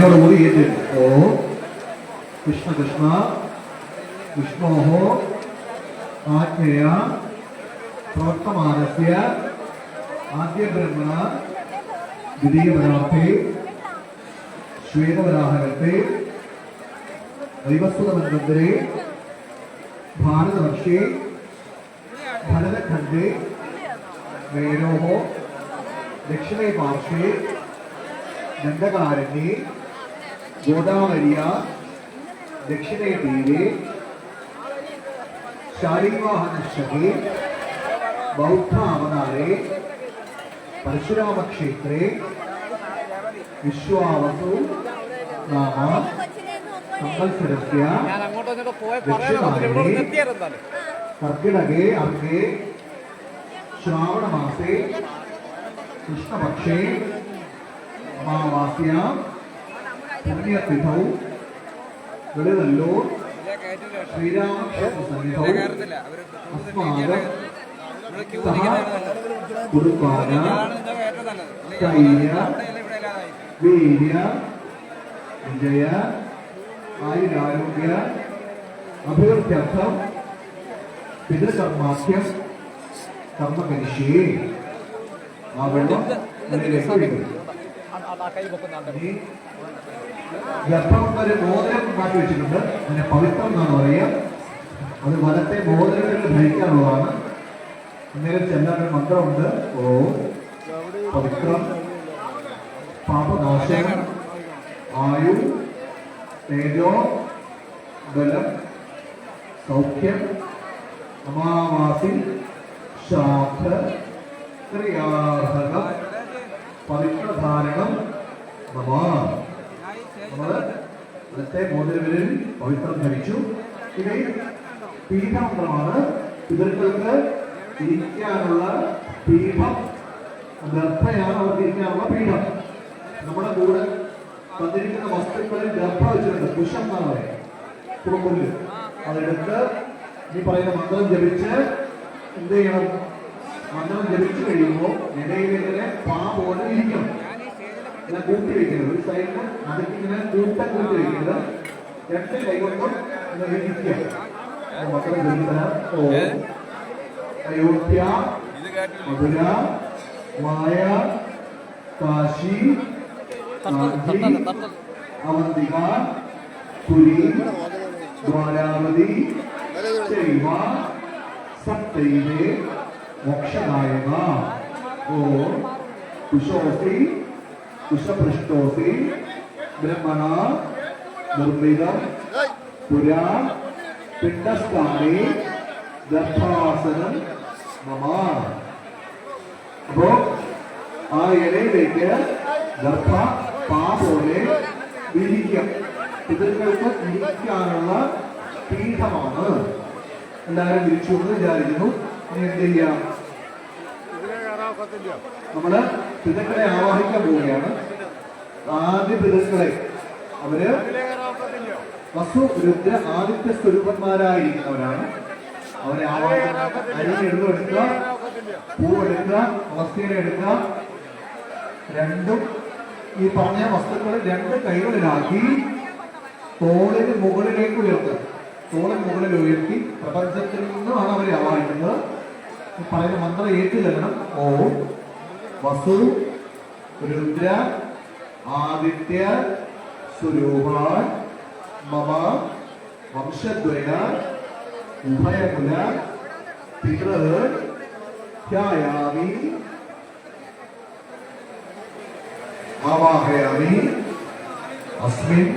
ഏറ്റു. ഓ. കൃഷ്ണ കൃഷ്ണ. വിഷ്ണോഹോ ആജ്ഞയ. പ്രവർത്തമാനസ്യ ആദ്യ ബ്രഹ്മണ ദ്വിതീയപരാർത്ഥേ. ശ്വേതവരാഹകത്തെ. വൈവസ്വതമന്ത്രേ ഭാരതവർഷേ. ഭരതഖണ്ഡേ. വേണോഹോ ദക്ഷിണേ പാർശ്വേ ദണ്ഡകാരണ്യേ. ഗോദാവര്യ ദക്ഷിണേ തീരെ ശാരീവാഹനശകേ ബൗദ്ധാവതാരേ പരശുരാമക്ഷേത്രേ വിശ്വാവസു നാമ സംവത്സരസ്യ കർക്കിടകേ അർക്കേ ശ്രാവണമാസേ കൃഷ്ണപക്ഷേ അമാവാസ്യാം പുണ്യതിഥൗ വെളിതല്ലോ ശ്രീരാമക്ഷേത്ര സന്നിധൗ അസ്മാകം സഹ കുടുംബാന സ്ഥൈര്യ വീര്യ വിജയ ആയുരാരോഗ്യ അഭിവൃദ്ധ്യർത്ഥം പിതൃകർമാഖ്യം കർമ്മകരിഷ്യേ ആ വെള്ളം ഇതിലേക്ക് ഒഴിക്കും. ഗർഭം വരെ മോതിരം മാറ്റി വെച്ചിട്ടുണ്ട്. അതിനെ പവിത്രം എന്നാണ് പറയുക. അത് വലത്തെ മോതിരത്തിൽ ധരിക്കാനുള്ളതാണ്. അന്നേരം ചെല്ലാൻ ഒരു മന്ത്രമുണ്ട്. ഓ പവിത്രം പാപനാശം ആയു തേജോ ബലം സൗഖ്യം അമാവാസി ശാഖ ക്രിയാർഹകം പവിത്രധാരണം നമ. ഇന്നത്തെ മോതിരവിലിൽ പവിത്രം ധരിച്ചു. ഇനി പീഠമന്ത്രമാണ്. പിതൃക്കൾക്ക് ഇരിക്കാനുള്ള പീഠം ഗർഭയാണ് അവർക്ക് ഇരിക്കാനുള്ള പീഠം. നമ്മുടെ കൂടെ തന്നിരിക്കുന്ന വസ്തുക്കളിൽ ഗർഭ വെച്ചിട്ടുണ്ട്. കുശം എന്നാണ് പറയുക കുറുമ്പുല്ല് അതെടുത്ത് ഈ പറയുന്ന മന്ത്രം ജപിച്ച് എന്ത് ചെയ്യണം? മന്ത്രം ജപിച്ചു കഴിയുമ്പോൾ നിലയിലെ ഇങ്ങനെ ഇരിക്കണം. ഇങ്ങനെ കൂട്ടി വെക്കുന്നത്. ഒരു സൈഡിൽ അതൊക്കെ ഇങ്ങനെ കൂട്ടം കൂട്ടി വെക്കുന്നത്. രണ്ട് കൈകൊണ്ടും ഇങ്ങനെ ഇരിക്കുക ഓ അയോധ്യ മധുര മായ കാശി അവന്തിക പുരി ദ്വാരാവതി ശൈവ സപ്തൈവേ മോക്ഷദായക ഓ കുശോസി കുശപൃഷ്ടോസി ബ്രഹ്മണ നിർമ്മിതം പുരാ പിണ്ടസ്ഥാനി ഗർഭാസനം മമ. അപ്പോ ആ ഇലയിലേക്ക് ദർഭ പാ പോലെ വിരിക്കാം പിതൃക്കൾക്ക് ഇരിക്കാനുള്ള പീഠമാണ്. എല്ലാവരും വിരിച്ചു എന്ന് വിചാരിക്കുന്നു. ഇനി എന്ത് ചെയ്യാം? നമ്മൾ പിതൃക്കളെ ആവാഹിക്കാൻ പോവുകയാണ്. ആദ്യ പിതൃക്കളെ അവർ വസു രുദ്ര ആദിത്യ സ്വരൂപന്മാരായിരിക്കുന്നവരാണ്. അവരെ ആവാഹിക്കുന്ന അരി എഴുതെടുക്കുക പൂവെടുക്കുക അവസ്ഥയിലെ എടുക്കുക. രണ്ടും ഈ പറഞ്ഞ വസ്തുക്കൾ രണ്ട് കൈകളിലാക്കി തോളിന് മുകളിലേക്ക് ഉയർത്തുക. തോളിന് മുകളിൽ ഉയർത്തി പ്രപഞ്ചത്തിൽ നിന്നുമാണ് അവരെ ആവാഹിക്കുന്നത്. പറയുന്ന മന്ത്രം ഏറ്റുചെല്ലണം ഓം വസു രുദ്ര ആദിത്യ സ്വരൂപാൻ മമ വംശദ്വയ ഉഭയകുല പിതൃ ധ്യായാമി ആവാഹയാമി അസ്മിൻ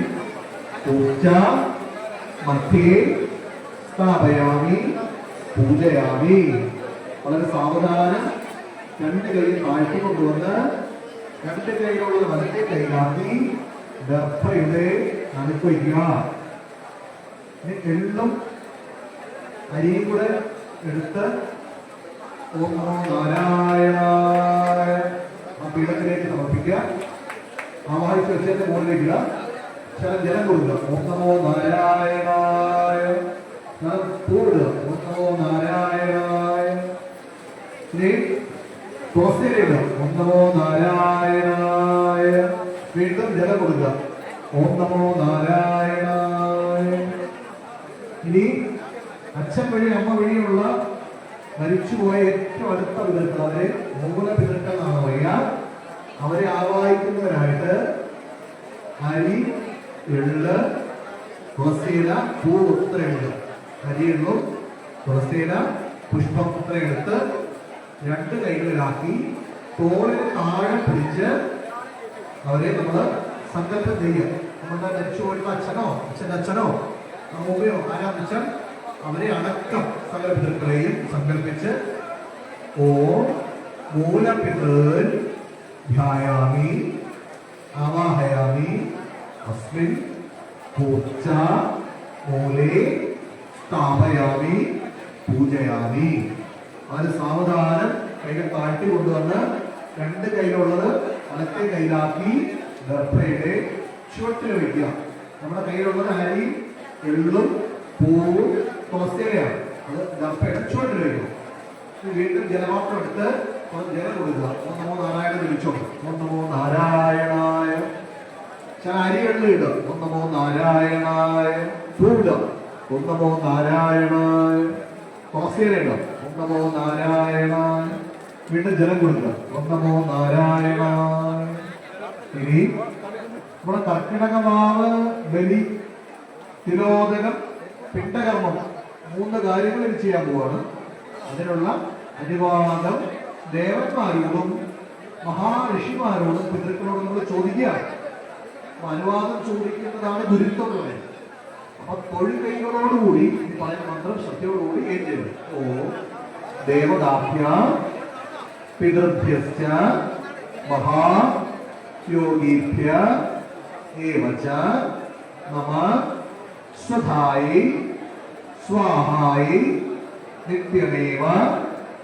പൂജ മധ്യേ സ്ഥാപയാമി പൂജയാമി വളരെ സാവധാനം രണ്ട് കൈ താഴ്ത്തി കൊണ്ടുവന്ന് രണ്ട് കൈയിലുള്ളത് വലത്തെ കൈയിലാക്കി നടുക്കൊയ്ക്കുക ഇനി എള്ളും അരിയും കൂടെ എടുത്ത് ഓം നമോ നാരായണായ ആ പീഠത്തിലേക്ക് സമർപ്പിക്കുക. ആവാഹിച്ച് വെച്ചതിന്റെ മുകളിലേക്ക് ഇടാം. ശരം ജലം കൊടുക്കുക. ഓം നമോ നാരായണായ. പൂടുക ഓം നമോ നാരായണായ. ഇനി തുളസിയിലിടുക ഓം നമോ നാരായണായ. വീണ്ടും ജലം കൊടുക്കുക. ഓം നമോ നാരായണായ. ഇനി അച്ഛൻ വഴി അമ്മ വഴിയുള്ള മരിച്ചുപോയ ഏറ്റവും അടുത്ത പിതൃക്കൾ അവരെ മൂല പിതൃക്കൾ എന്നാണ് പറയുക അവരെ ആവാഹിക്കുന്നവരായിട്ട് അരി എള്ള് തുളസിയില പൂ ഉത്തരയുണ്ട് അരിയെള്ളും തുളസിയില പുഷ്പം ഉത്തരയെടുത്ത് രണ്ട് കൈകളിലാക്കി തോളിന് താഴെ പിടിച്ച് അവരെ നമ്മൾ സങ്കല്പം ചെയ്യുക. നമ്മുടെ മരിച്ചു പോയിരുന്ന അച്ഛനോ അച്ഛന്റെ അച്ഛനോ അമ്മയോ ആരാന്ന് വെച്ചാൽ അവരെ അടക്കം സകല പിതൃക്കളെയും സങ്കല്പിച്ച് ഓ മൂലപിതൃ ധ്യായാമി ആവാഹയാമി അസ്മിൻ പൂച്ച മൂലേ സ്ഥാപയാമി പൂജയാമി. അത് സാവധാനം കൈകൾ താഴ്ത്തി കൊണ്ടുവന്ന് രണ്ട് കയ്യിലുള്ളത് വലത്തെ കയ്യിലാക്കി ദർഭയുടെ ചുവട്ടിൽ വയ്ക്കുക നമ്മുടെ കയ്യിലുള്ളത് അരി എള്ളും പൂവും തുളസിയിലയാണ്. അത് ദർഭയുടെ ചുവട്ടിൽ വയ്ക്കുക വീണ്ടും ജലപാത്രം എടുത്ത് ജലം കൊടുക്കുക. ഓം നമോ നാരായണ വിളിച്ചോ ഓം നമോ നാരായണായ. ചില എള്ളു ഇടുക. ഓം നമോ നാരായണായ. പൂവിടുക. ഓം നമോ നാരായണായ. തുളസിയില ഇടുക. നമോ നാരായണായ. വീണ്ടും ജലം കൊടുക്കുക. ഓം നമോ നാരായണായ. ഇനി നമ്മുടെ കർക്കിടകമാവ് ബലി തിരോധനം പിണ്ടകർമ്മം മൂന്ന് കാര്യങ്ങൾ ഇത് ചെയ്യാൻ പോവാണ്. അതിനുള്ള അനുവാദം ദേവന്മാരോടും മഹാഋഷിമാരോടും പിതൃക്കളോടും നമ്മൾ ചോദിക്കുകയാണ് അനുവാദം ചോദിക്കുന്നതാണ് ദുരിതം പറയുന്നത്. അപ്പൊ തൊഴിൽ കൈകളോടുകൂടി പറയുന്ന മന്ത്രം ശ്രദ്ധയോടുകൂടി ഏറ്റെടുക്കും ഓ ദേവതാഭ്യ പിതൃഭ്യശ്ച മഹായോഗിഭ്യ ഏവച നമ സ്വധായി സ്വാഹായി നിത്യമേവ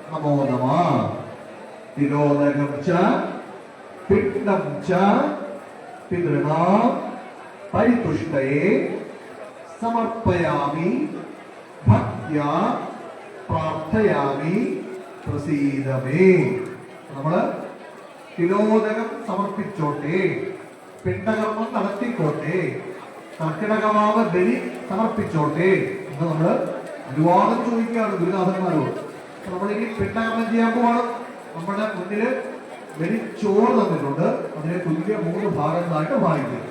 നമോ നമ തിരോധകം ച പിണ്ഡം ച പിതൃണാം പരിതുഷ്ടയെ സമർപ്പയാമി ഭക്ത്യാ പ്രാർത്ഥയാമി. പ്രസീതമേ. നമ്മൾ തിലോദകം സമർപ്പിച്ചോട്ടെ. പിണ്ടകർമ്മം നടത്തിക്കോട്ടെ. കർക്കിടകമാവ് ബലി സമർപ്പിച്ചോട്ടെ എന്ന് നമ്മൾ അനുവാദം ചോദിക്കുകയാണ് ഗുരുനാഥന്മാരോട്. നമ്മളിനി പിണ്ടകർമ്മം ചെയ്യാൻ പോവാണ്. നമ്മുടെ മുന്നിൽ ബലി ചോറ് തന്നിട്ടുണ്ട്. അതിനെ തുല്യ മൂന്ന് ഭാഗങ്ങളായിട്ട് വായിക്കുക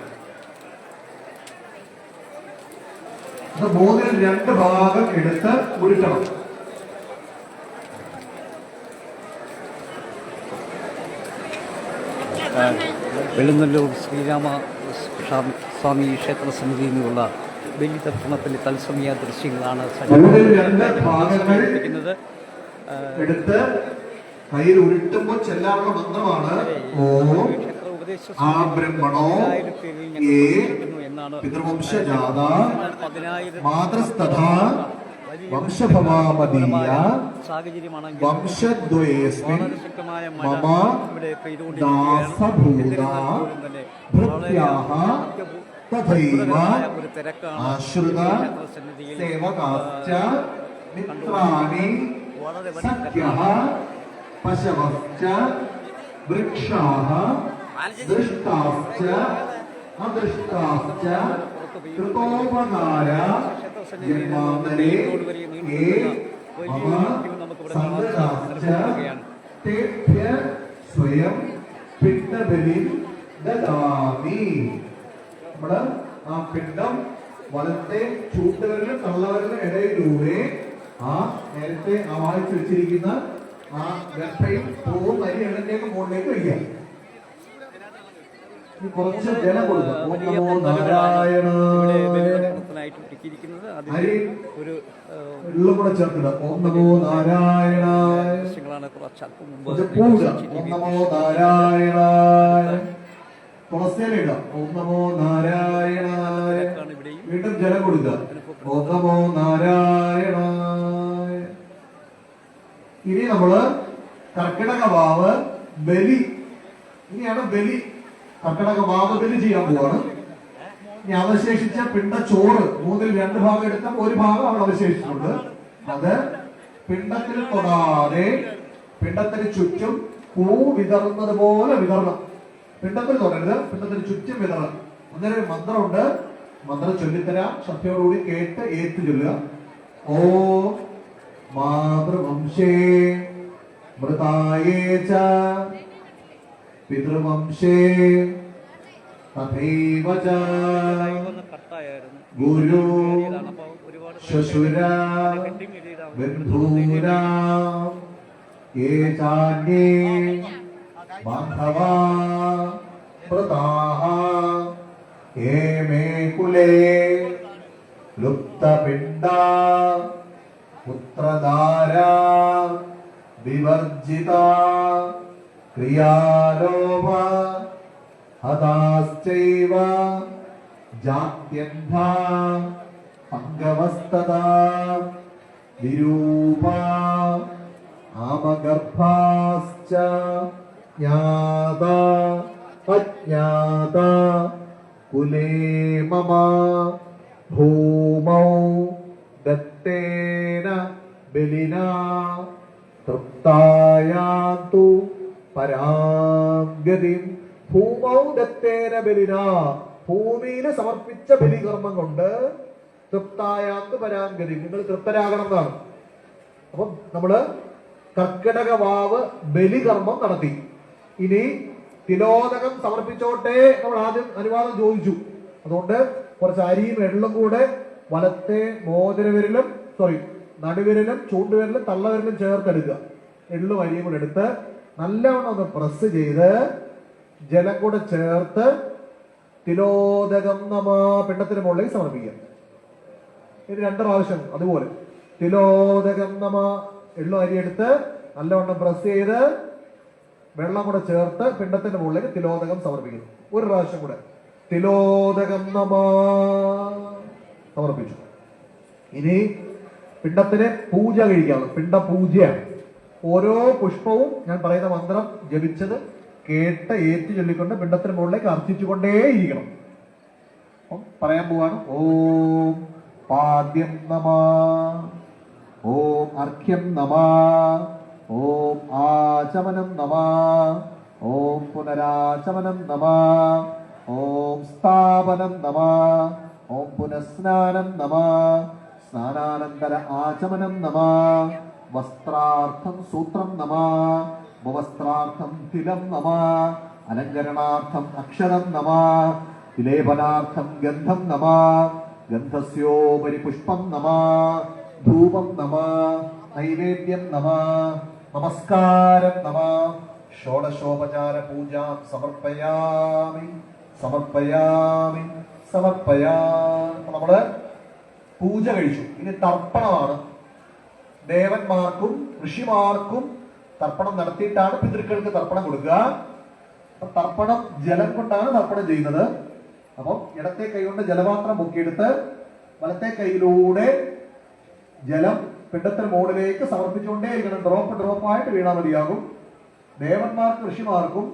അത് മൂന്നിൽ രണ്ട് ഭാഗം എടുത്ത് ഉരുട്ടണം. വെളുന്നല്ലൂർ ശ്രീരാമ സ്വാമി ക്ഷേത്ര സമിതിയിൽ നിന്നുള്ള ബലി തർപ്പണത്തിന്റെ തത്സമയ ദൃശ്യങ്ങളാണ് സംഘടിപ്പിക്കുന്നത് എടുത്ത് കയ്യിൽ ഉരുട്ടുമ്പോൾ ചെല്ലാനുള്ള മന്ത്രമാണ്. ആ ബ്രഹ്മണോ? എന്നാണ് പിതൃവംശജാത മാതൃസ്തഥാ വംശഭവാമതീയ വംശദ്വയേസ്മിൻ മമ ദാസഭൂത ഭൃത്യാഹ തഥൈവ ആശ്രിത സേവകാശ്ച മിത്രാണി സഖ്യഃ പശവശ്ച വൃക്ഷാः ദൃഷ്ടാശ്ച അദൃഷ്ടാശ്ച കൃതോപകാര സ്വയം പിണ്ടബലി ദദാമി നമ്മൾ ആ പിണ്ടം വലത്തെ ചൂട്ടുകളിലും തള്ളവരിലും ഇടയിലൂടെ ആ നേരത്തെ ആവാഹിച്ചു വെച്ചിരിക്കുന്ന ആ ഗർഭയും പോകും അരി എണ്ണത്തേക്ക് മുകളിലേക്ക് വയ്ക്കാം കുറച്ച് ജലം കൊടുക്കാം ഓം വലിയ കിട്ടിയിരിക്കുന്നത് അരി ഒരു അല്പം മുമ്പ് വീണ്ടും ജലം കൊടുക്കുക. ഓം നമോ നാരായണായ. ഇനി നമ്മൾ കർക്കിടക വാവ് ബലി. ഇനിയാണ് ബലി. കർക്കിടക വാവ് ബലി ചെയ്യാൻ പോവാണ്. ഇനി അവശേഷിച്ച പിണ്ട ചോറ് മൂന്നിൽ രണ്ട് ഭാഗം എടുത്താൽ ഒരു ഭാഗം അവിടെ അവശേഷിച്ചിട്ടുണ്ട്. അത് പിണ്ടത്തിൽ തൊടാതെ പിണ്ടത്തിന് ചുറ്റും പൂ വിതറുന്നത് പോലെ വിതറണം. പിണ്ടത്തിൽ തൊടരുത് പിണ്ടത്തിന് ചുറ്റും വിതറണം. അങ്ങനെ ഒരു മന്ത്രമുണ്ട്. മന്ത്രം ചൊല്ലിത്തരാം. ശ്രദ്ധയോടുകൂടി കേട്ട് ഏത്തു ചൊല്ലുക. ഓ മാതൃവംശേ മൃതായേ ച പിതൃവംശേ തഥൈവ ഗുരു ഇതാണ് അപ്പോൾ ഒരുപാട് ശ്വശുര ഹെഡിങ് എഴുതിയതാണ് ബന്ധൂനാ യേ ചാന്യേ ബാന്ധവാ പ്രതാഹ. യേ മേ കുലേ ലുപ്തപിണ്ഡ. പുത്രധാര വിവർജിത. ക്രിയാലോപ. ഹതാശ്ചൈവ जात्यन्धा അംഗവസ്തത വിരൂപ ആമഗർഭാശ്ച ज्ञाता अज्ञाता कुले मम भूमौ दत्तेन ബലിന തൃപ്തായാന്തു പരാഗതിം ഭൂമൗ ദത്തേന ബലിന ഭൂമിയിൽ സമർപ്പിച്ച ബലികർമ്മം കൊണ്ട് തൃപ്തായാന്തു നിങ്ങൾ തൃപ്തരാകണം എന്നാണ് അപ്പം നമ്മൾ കർക്കിടക വാവ് ബലികർമ്മം നടത്തി. ഇനി തിലോദകം സമർപ്പിച്ചോട്ടെ നമ്മൾ ആദ്യം അനുവാദം ചോദിച്ചു. അതുകൊണ്ട് കുറച്ച് അരിയും എള്ളും കൂടെ വലത്തെ മോതിരവിരലും സോറി നടുവിരലും ചൂണ്ടുവിരലും തള്ളവിരലും ചേർത്തെടുക്കുക എള്ളും അരിയും കൂടെ എടുത്ത് നല്ലവണ്ണം ഒന്ന് പ്രസ് ചെയ്ത് ജലം കൂടെ ചേർത്ത് തിലോദകം നമ പിണ്ടത്തിന് മുകളിലേക്ക് സമർപ്പിക്കുക. ഇത് രണ്ട് പ്രാവശ്യം അതുപോലെ. തിലോദകം നമ എള്ളു അരി എടുത്ത് നല്ലവണ്ണം പ്രസ് ചെയ്ത് വെള്ളം കൂടെ ചേർത്ത് പിണ്ടത്തിന്റെ മുകളിലേക്ക് തിലോദകം സമർപ്പിക്കുന്നു. ഒരു പ്രാവശ്യം കൂടെ. തിലോദകം നമ സമർപ്പിച്ചു. ഇനി പിണ്ടത്തിന് പൂജ കഴിക്കാവുന്നു പിണ്ട പൂജയാണ് ഓരോ പുഷ്പവും ഞാൻ പറയുന്ന മന്ത്രം ജപിച്ചത് കേട്ട് ഏറ്റു ചൊല്ലിക്കൊണ്ട് പിണ്ടത്തിന് മുകളിലേക്ക് അർത്ഥിച്ചുകൊണ്ടേയിരിക്കണം അപ്പം പറയാൻ പോവാണ് ഓം പാദ്യം നമ ഓം അർഘ്യം നമ ഓം ആചമനം നമ ഓം പുനരാചമനം നമ ഓം സ്ഥാപനം നമ ഓം പുനഃസ്നാനം നമ സ്നാനാനന്തര ആചമനം നമ വസ്ത്രാർത്ഥം സൂത്രം നമ ഉപവസ്ത്രാർത്ഥം തിലം നമ അലങ്കരണാർത്ഥം അക്ഷരം നമ തിലേപനാർത്ഥം ഗന്ധം നമ ഗന്ധസ്യോപരി പുഷ്പം നമ ധൂപം നമ നൈവേദ്യം നമ നമസ്കാരം നമ ഷോഡശോപചാര പൂജാം സമർപ്പയാമി സമർപ്പയാമി. സമർപ്പയാ നമ്മൾ പൂജ കഴിച്ചു. ഇനി തർപ്പണമാണ്. ദേവന്മാർക്കും ഋഷിമാർക്കും തർപ്പണം നടത്തിയിട്ടാണ് പിതൃക്കൾക്ക് തർപ്പണം കൊടുക്കുക. അപ്പൊ തർപ്പണം ജലം കൊണ്ടാണ് തർപ്പണം ചെയ്യുന്നത്. അപ്പം ഇടത്തെ കൈകൊണ്ട് ജലപാത്രം പൊക്കിയെടുത്ത് വലത്തെ കൈയിലൂടെ ജലം പിണ്ടത്തിന് മുകളിലേക്ക് സമർപ്പിച്ചുകൊണ്ടേയിരിക്കണം. ഡ്രോപ്പ് ഡ്രോപ്പ് ആയിട്ട് വീണാൽ മതിയാകും. ദേവന്മാർക്കും ഋഷിമാർക്കും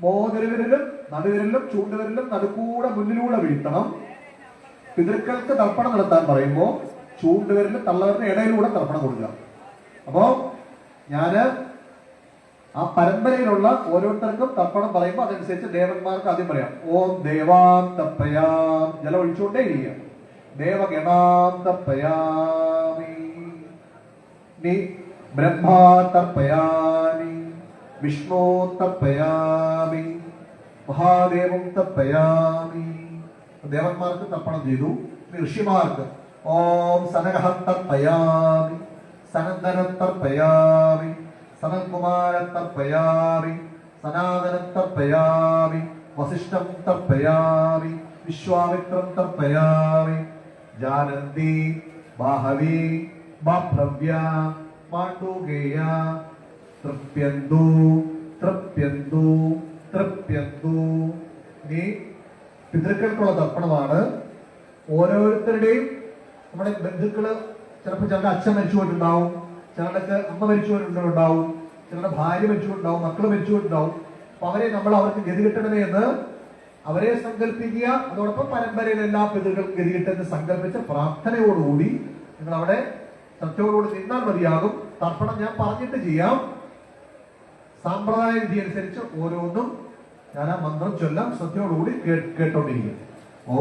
മോതിരവിരലും നടുവിരലും ചൂണ്ടുവിരലും നടുക്കൂടെ മുന്നിലൂടെ വീഴ്ത്തണം പിതൃക്കൾക്ക് തർപ്പണം നടത്താൻ പറയുമ്പോൾ ചൂണ്ടുവിരലും തള്ളവരുടെ ഇടയിലൂടെ തർപ്പണം കൊടുക്കുക. അപ്പോ ഞാൻ ആ പരമ്പരയിലുള്ള ഓരോരുത്തർക്കും തർപ്പണം പറയുമ്പോൾ അതനുസരിച്ച് ദേവന്മാർക്ക് ആദ്യം പറയാം. ഓം ദേവാം തപ്പയാം ജലം ഒഴിച്ചുകൊണ്ടേ ഇരിക്കുക. ദേവഗണാം തപ്പയാമി നീ ബ്രഹ്മാ തപ്പയാമി വിഷ്ണു തപ്പയാമി മഹാദേവം തപ്പയാമി ദേവന്മാർക്ക് തർപ്പണം ചെയ്തു. ഋഷിമാർക്ക്. ഓം സനകഹ തർപ്പയാമി സനന്ദനം സനന്കുമാരത്തർപ്പയാമി സനാതനത്തർപ്പയാമി തർപ്പയാമി സനാതനം തർപ്പയാമി വസിഷ്ഠം തർപ്പയാമി വിശ്വാമിത്രം തർപ്പയാമി ജാനന്തി ബാഹവി ബാഭ്രവ്യ മാണ്ഡൂകേയ തൃപ്യന്തു തൃപ്യന്തു തൃപ്യന്തു. നീ പിതൃക്കൾക്കുള്ള തർപ്പണമാണ് ഓരോരുത്തരുടെയും നമ്മുടെ ബന്ധുക്കൾ ചിലപ്പോൾ ചിലരുടെ അച്ഛൻ മരിച്ചു പോയിട്ടുണ്ടാവും ചിലർക്ക് അമ്മ മരിച്ചു പോയിട്ടുണ്ടാവും ചിലരുടെ ഭാര്യ മരിച്ചു പോയിട്ടുണ്ടാവും മക്കൾ മരിച്ചു പോയിട്ടുണ്ടാവും അപ്പൊ അവരെ നമ്മൾ അവർക്ക് ഗതി കിട്ടണമേ എന്ന് അവരെ സങ്കല്പിക്കുക. അതോടൊപ്പം പരമ്പരയിൽ എല്ലാ പിതൃകൾക്കും ഗതി കിട്ടുമെന്ന് സങ്കല്പിച്ച പ്രാർത്ഥനയോടുകൂടി നിങ്ങൾ അവിടെ സത്യയോടുകൂടി നിന്നാൽ മതിയാകും. തർപ്പണം ഞാൻ പറഞ്ഞിട്ട് ചെയ്യാം. സാമ്പ്രദായ വിധി അനുസരിച്ച് ഓരോന്നും ഞാൻ ആ മന്ത്രം ചൊല്ലാം ശ്രദ്ധയോടുകൂടി കേട്ടോണ്ടിരിക്കും. ഓ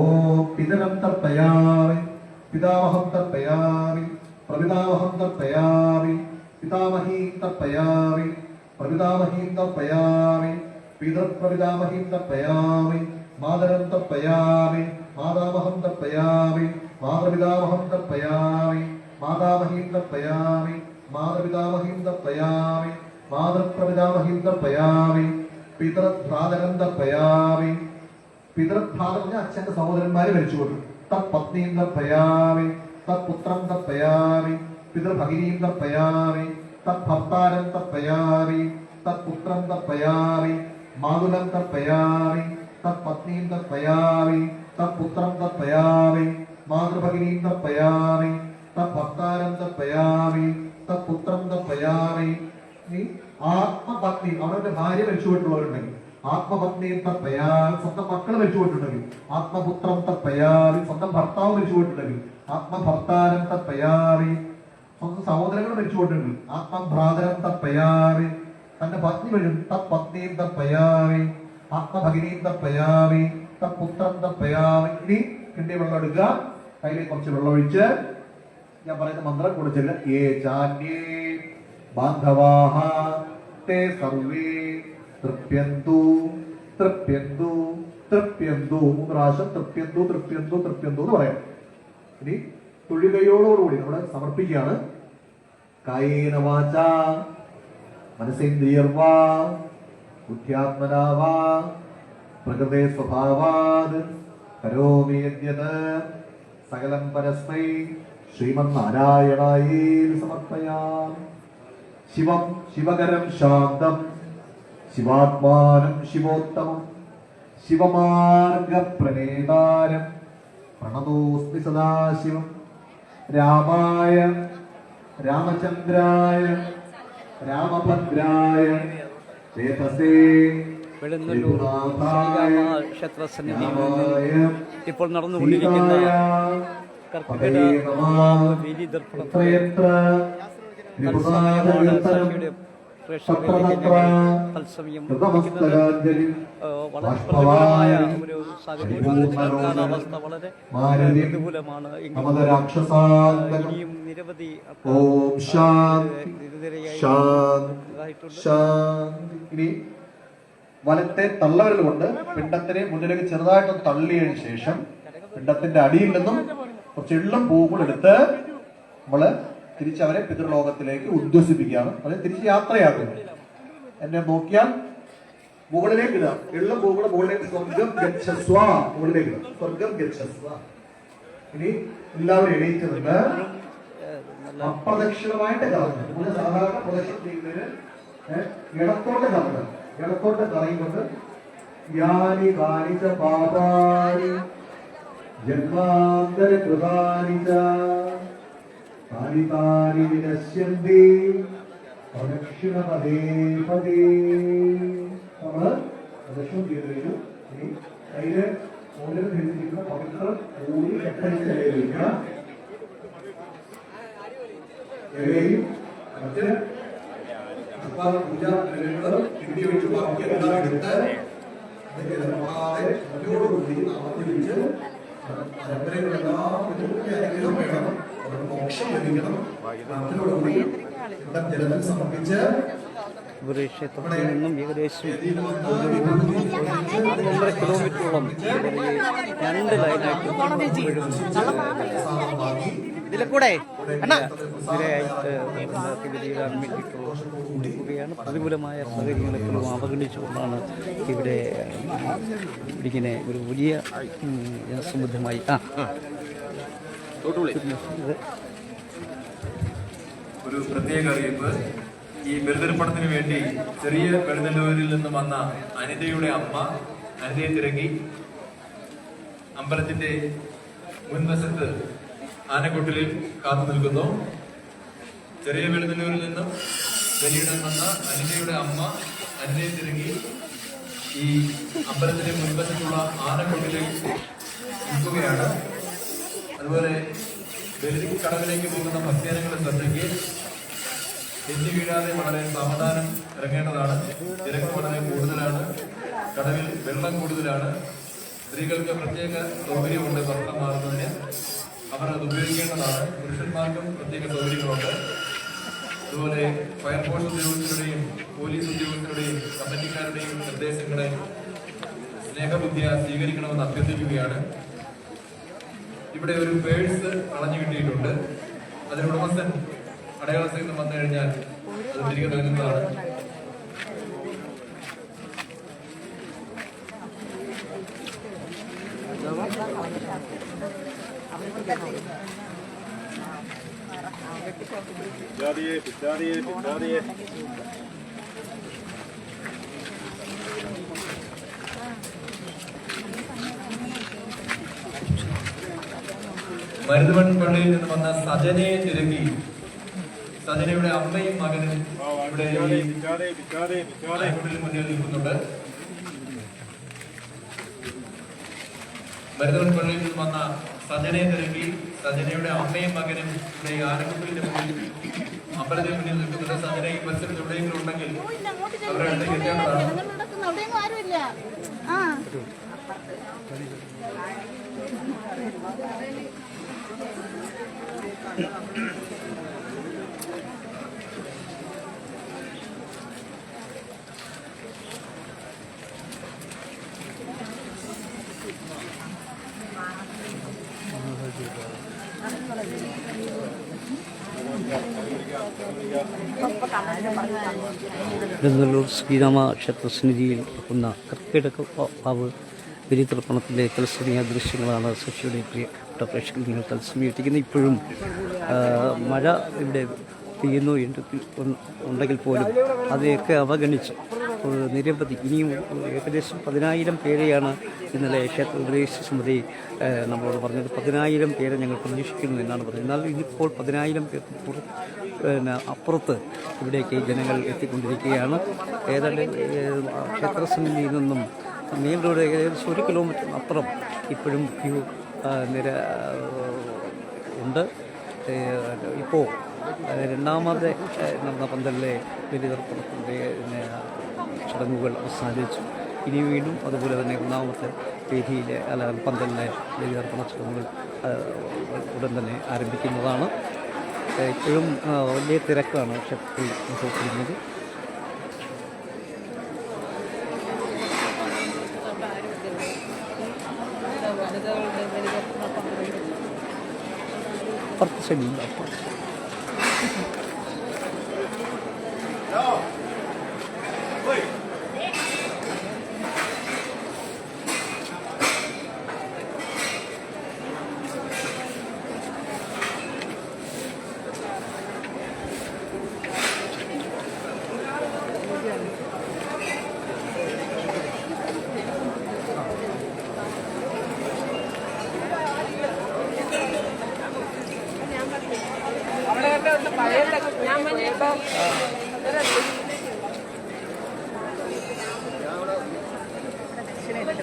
പിതരം തർപ്പയാറി പിതാമഹം തർപ്പയാമി പ്രപിതാമഹം തർപ്പയാമി പിതാമഹീം തർപ്പയാമി പ്രപിതാമഹീം തർപ്പയാമി പിതൃപ്രപിതാമഹീം തർപ്പയാമി മാതരം തർപ്പയാമി മാതാമഹം തർപ്പയാമി മാതൃപിതാമഹം തർപ്പയാമി മാതാമഹീം തർപ്പയാമി മാതൃപിതാമഹീം തർപ്പയാമി മാതൃപ്രപിതാമഹീം തർപ്പയാമി പിതൃഭ്രാതരം തർപ്പയാമി പിതൃഭ്രാതം പറഞ്ഞ അച്ഛന്റെ സഹോദരന്മാര് മരിച്ചുകൊണ്ടു തത്പത്നീം തർപ്പയാമി തത്പുത്രം തപ്പയാറി പിതൃഭഗിനീം തപ്പയാറി തത്ഭർത്താരം തപ്പയാറി തത്പുത്രം തപ്പയാറി മാതുലം തപ്പയാറി തത്പത്നീം തപ്പയാറി തത്പുത്രം തപ്പയാറി മാതൃഭഗിനീം തപ്പയാറി തത്ഭർത്താരം തപ്പയാറി തത്പുത്രം തപ്പയാറി ഈ ആത്മപത്നി അവരുടെ ഭാര്യ മരിച്ചുപോയിട്ടുള്ളവരുണ്ടെങ്കിൽ ആത്മപത്നിയും തപ്പയാറി സ്വന്തം മക്കൾ മരിച്ചുപോയിട്ടുണ്ടെങ്കിൽ ആത്മപുത്രം തപ്പയാറി സ്വന്തം ഭർത്താവ് മരിച്ചുപോയിട്ടുണ്ടെങ്കിൽ ആത്മഭർത്താരം തപ്പയാറി സ്വന്തം സഹോദരങ്ങൾ മരിച്ചുപോയിട്ടുണ്ടെങ്കിൽ ആത്മഭ്രാതരം തപ്പയാറി തന്റെ പത്നി വരും തത്പത്നിയും തപ്പയാറി ആത്മഭഗിനിയും തപ്പയാറി തത്പുത്രം തപ്പയാറി ഇനി കിണ്ടി വെള്ളം എടുക്കുക കയ്യിൽ കുറച്ച് വെള്ളം ഒഴിച്ച് ഞാൻ പറയുന്ന മന്ത്രം കുറിച്ചില്ല ഏ ചാന്യേ ബാന്ധവാഹ തേ സർവേ തൃപ്യന്തു തൃപ്യന്തു തൃപ്യന്തു. മൂന്ന് പ്രാവശ്യം തൃപ്യന്തു തൃപ്യന്തു തൃപ്യന്തു എന്ന് പറയാം. ഇനി തുള്ളികയോടുകൂടി നമ്മൾ സമർപ്പിക്കുകയാണ്. കായേന വാച മനസേന്ദ്രിയർവാ ബുദ്ധ്യാത്മനാവാ പ്രകൃതി സ്വഭാവാത് കരോമി യദ്യത് സകലം പരസ്മൈ ശ്രീമന്നാരായണായേ സമർപ്പയാം. ശിവം ശിവകരം ശാന്തം ശിവാത്മാനം ശിവോത്തമം ശിവമാർഗപ്രണേതാരം. പ്രണതോസ്മി സദാശിവം. രാമായ രാമചന്ദ്രായ രാമഭദ്രായ ചേതസേ ഇപ്പോൾ നടന്നുകൊണ്ടിരിക്കുന്ന കർക്കിടക തത്സമയമാണ് പ്രേക്ഷകരിലേക്ക് തത്സമയം വളരെ പ്രതികൂലമായ ഒരു വളരെ പ്രതികൂലമാണ് ഇനിയും നിരവധി ഇനി വലത്തെ തള്ളവരൽ കൊണ്ട് പിണ്ടത്തിനെ മുന്നിലേക്ക് ചെറുതായിട്ടൊന്ന് തള്ളിയതിനു ശേഷം പിണ്ടത്തിന്റെ അടിയിൽ നിന്നും കുറച്ച് എള്ളും പൂക്കളെടുത്ത് നമ്മൾ തിരിച്ചവരെ പിതൃലോകത്തിലേക്ക് ഉദ്വസിപ്പിക്കുകയാണ് അതായത് തിരിച്ച് യാത്രയാക്കുന്നു. എന്നെ നോക്കിയാൽ മുകളിലേക്ക് ഇടാം. എള്ളും പൂവും മുകളിലേക്ക് സ്വർഗം ഗച്ഛസ്വ. മുകളിലേക്ക് ഇടാം. സ്വർഗം ഗച്ഛസ്വ. ഇനി എല്ലാവരും എണീറ്റ് അപ്രദക്ഷിണമായിട്ട് കറങ്ങുക സാധാരണ പ്രദക്ഷിണം ചെയ്യുന്നതിന് ഇടത്തോട്ട് കറങ്ങുക ഇടത്തോട്ട് കറങ്ങിക്കൊണ്ട് യാനി കാണിച്ച പാപാനി ജന്മാന്തര കൃതാനി താനി താനി വിനശ്യന്തി പ്രദക്ഷിണ പദേ. പദേ നമ്മൾ പ്രദക്ഷിണം ചെയ്തു കഴിഞ്ഞു ഇനി കയ്യിൽ മോതിരം ധരിച്ചിരിക്കുന്ന പവിത്രം കൂടി വയ്ക്കുക ഇവയും മറ്റ് പൂജ ദ്രവ്യങ്ങളും കിണ്ടി വെച്ച് ബാക്കി എല്ലാം എടുത്ത് നിർമ്മാണത്തെ ശ്രദ്ധയോടുകൂടി ആവർത്തിച്ച് പരമ്പരകളെല്ലാം വേണം. അവർക്ക് മോക്ഷം ലഭിക്കണം. അതിനോടുകൂടി ഇവിടെ ജലത്തിൽ സമർപ്പിച്ച് ഇവരുടെ ക്ഷേത്രത്തിൽ നിന്നും ഏകദേശം ഒന്നര കിലോമീറ്ററോളം രണ്ട് ലൈനായിട്ട് ഇതിലെ കൂടെ വേണ്ടിയിട്ടുള്ളതാണ് പ്രതികൂലമായ സാഹചര്യങ്ങളെപ്പോഴും അവഗണിച്ചുകൊണ്ടാണ് ഇവിടെ ഇങ്ങനെ ഒരു വലിയ ജനസംബന്ധമായി. ആ. ഒരു പ്രത്യേക അറിയിപ്പ്. ഈ ബലിതർപ്പണത്തിന് വേണ്ടി ചെറിയ വെളുതല്ലൂരിൽ നിന്ന് വന്ന അനിതയുടെ അമ്മ അനിതയെ തിരക്കി. അമ്പലത്തിന്റെ മുൻവശത്ത് ആനക്കൊട്ടിലിൽ കാത്തു നിൽക്കുന്നു. ചെറിയ വെളുതല്ലൂരിൽ നിന്നും ബലിയിടാൻ വന്ന അനിതയുടെ അമ്മ അനിതയെ തിരങ്ങി ഈ അമ്പലത്തിന്റെ മുൻവശത്തുള്ള ആനക്കൊട്ടിലേക്ക് നിൽക്കുകയാണ്. അതുപോലെ ബലി കടവിലേക്ക് പോകുന്ന ഭക്തജനങ്ങളുടെ ശ്രദ്ധയ്ക്ക് തെറ്റി വീഴാതെ വളരെ സാവധാനം ഇറങ്ങേണ്ടതാണ്. തിരക്ക് വളരെ കൂടുതലാണ്. കടവിൽ വെള്ളം കൂടുതലാണ്. സ്ത്രീകൾക്ക് പ്രത്യേക സൗകര്യമുണ്ട് വസ്ത്രം മാറുന്നതിന്. അവർ അത് ഉപയോഗിക്കേണ്ടതാണ്. പുരുഷന്മാർക്കും പ്രത്യേക സൗകര്യങ്ങളുണ്ട്. അതുപോലെ ഫയർഫോഴ്സ് ഉദ്യോഗസ്ഥരുടെയും പോലീസ് ഉദ്യോഗസ്ഥരുടെയും കമ്മിറ്റിക്കാരുടെയും നിർദ്ദേശങ്ങളെ സ്നേഹബുദ്ധിയ സ്വീകരിക്കണമെന്ന് അഭ്യർത്ഥിക്കുകയാണ്. ഇവിടെ ഒരു പേഴ്സ് കളഞ്ഞു കിട്ടിയിട്ടുണ്ട്. അതിന് ഉടമസ്ഥൻ അടയാള സഹിതം വന്നു കഴിഞ്ഞാൽ അത് തിരികെ നൽകുന്നതാണ്. മരുതുവൺ പള്ളിയിൽ നിന്ന് വന്ന സജനയെ തിരക്കി. സജനയുടെ അമ്മയും മകനും ഇവിടെ മുന്നിൽ നിൽക്കുന്നുണ്ട്. മരുതുവൺ പള്ളിയിൽ നിന്ന് വന്ന സജനയെ തിരക്കി. സജനയുടെ അമ്മയും മകനും ഇവിടെ ആരംഭത്തിന്റെ ആനക്കുട്ടിന്റെ മുന്നിൽ അമ്പലത്തിന് മുന്നിൽ നിൽക്കുന്നുണ്ട്. സജന ഈ ബസ്സിൽ എവിടെയെങ്കിലും ഉണ്ടെങ്കിൽ അവരുടെ അടുത്തേക്ക് എത്തേണ്ടതാണ് പെരുന്നല്ലൂർ ശ്രീരാമ ക്ഷേത്രസന്നിധിയിൽ നടക്കുന്ന കർക്കിടക പാവ് ബലിതർപ്പണത്തിന്റെ തലസ്ഥനീയ ദൃശ്യങ്ങളാണ് ശശിയുടെ പ്രിയപ്പെട്ട പ്രേക്ഷകർ നിങ്ങൾ തത്സമയം എത്തിക്കുന്നത് ഇപ്പോഴും മഴ ഇവിടെ പെയ്യുന്നു ഉണ്ടെങ്കിൽ പോലും അതെയൊക്കെ അവഗണിച്ച് നിരവധി ഇനിയും ഏകദേശം പതിനായിരം പേരെയാണ് ഇന്നലെ ക്ഷേത്ര ഉപദേശ സമിതി നമ്മളോട് പറഞ്ഞത്. പതിനായിരം പേരെ ഞങ്ങൾ പ്രതീക്ഷിക്കുന്നു എന്നാണ് പറഞ്ഞത്. എന്നാൽ ഇനിയിപ്പോൾ പതിനായിരം പേർ പിന്നെ അപ്പുറത്ത് ഇവിടേക്ക് ജനങ്ങൾ എത്തിക്കൊണ്ടിരിക്കുകയാണ്. ഏതാണ്ട് ക്ഷേത്ര സമിതിയിൽ നിന്നും മെയിൻ റോഡ് ഏകദേശം ഒരു കിലോമീറ്റർ അപ്പുറം ഇപ്പോഴും ക്യൂ നിര ഉണ്ട്. ഇപ്പോൾ രണ്ടാമത്തെ നടന്ന പന്തലിലെ ബലിതർപ്പണത്തിന്റെ ചടങ്ങുകൾ അവസാനിച്ചു. ഇനി വീണ്ടും അതുപോലെ തന്നെ ഒന്നാമത്തെ വേദിയിലെ അല്ല പന്തലിലെ ബലിതർപ്പണ ചടങ്ങുകൾ ഉടൻ തന്നെ ആരംഭിക്കുന്നതാണ്. ഇപ്പോഴും വലിയ തിരക്കാണ് ക്ഷേത്രത്തിൽ അനുഭവപ്പെടുന്നത്. അപ്പുറത്തെ സൈഡിൽ അപ്പുറത്ത്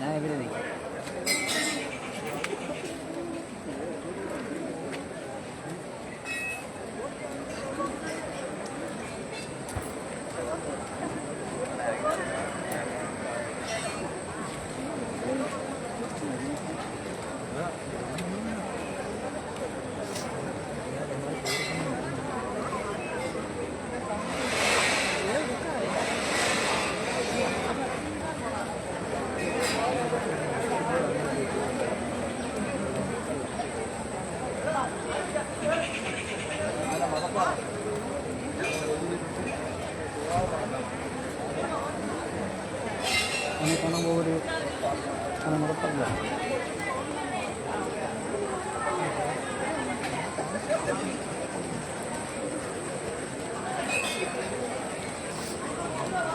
ഞാൻ ഇവിടെ നിൽക്കാം അതിനെ കാണുമ്പോൾ ഒരു നടത്തല്ല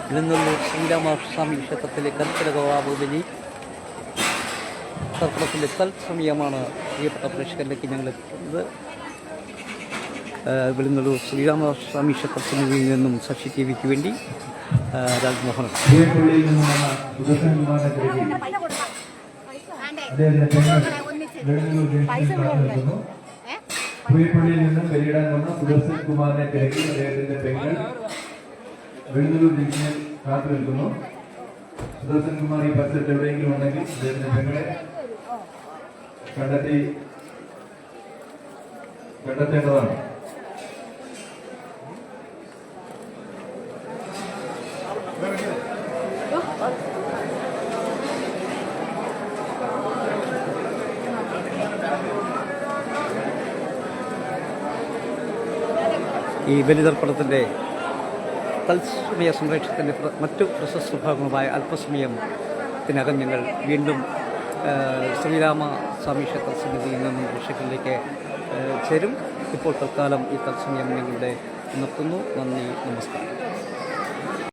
ഇലന്നല്ലൂർ ശ്രീരാമസ്വാമി ക്ഷേത്രത്തിലെ കർക്കിടകവാവ് ബലി തർപ്പണത്തിന്റെ തത്സമയമാണ് പ്രിയപ്പെട്ട പ്രേക്ഷകരിലേക്ക് ഞങ്ങൾ എത്തുന്നത്. വെളുന്നല്ലൂർ ശ്രീരാമസ്വാമി ക്ഷേത്രത്തിൽ നിന്നും ശശി ടി വിക്ക് വേണ്ടി രാജ്മോഹൻ. പുയപ്പള്ളിയിൽ നിന്നും ബലിയിടാൻ വന്ന സുദർശൻ കുമാറിനെ തിരക്കി അദ്ദേഹത്തിന്റെ പെങ്ങൾ വെള്ളൂർ ജംഗ്ഷനിൽ കാത്തു നിൽക്കുന്നു. സുദർശൻ കുമാർ ഈ പരിസരത്ത് എവിടെയെങ്കിലും ഉണ്ടെങ്കിൽ അദ്ദേഹത്തിന്റെ പെങ്ങളെ കണ്ടെത്തി കണ്ടെത്തേണ്ടതാണ്. ഈ ബലിതർപ്പണത്തിന്റെ തത്സമയ സംരക്ഷണത്തിന്റെ മറ്റു പ്രശസ്ത ഭാഗങ്ങളുമായ അല്പസമയത്തിനകം ഞങ്ങൾ വീണ്ടും ശ്രീരാമ സ്വാമി ക്ഷേത്ര സമിതിയിൽ നിന്നും രക്ഷകളിലേക്ക് ചേരും. ഇപ്പോൾ തൽക്കാലം ഈ തത്സമയം ഞങ്ങളുടെ നിർത്തുന്നു. നന്ദി നമസ്കാരം.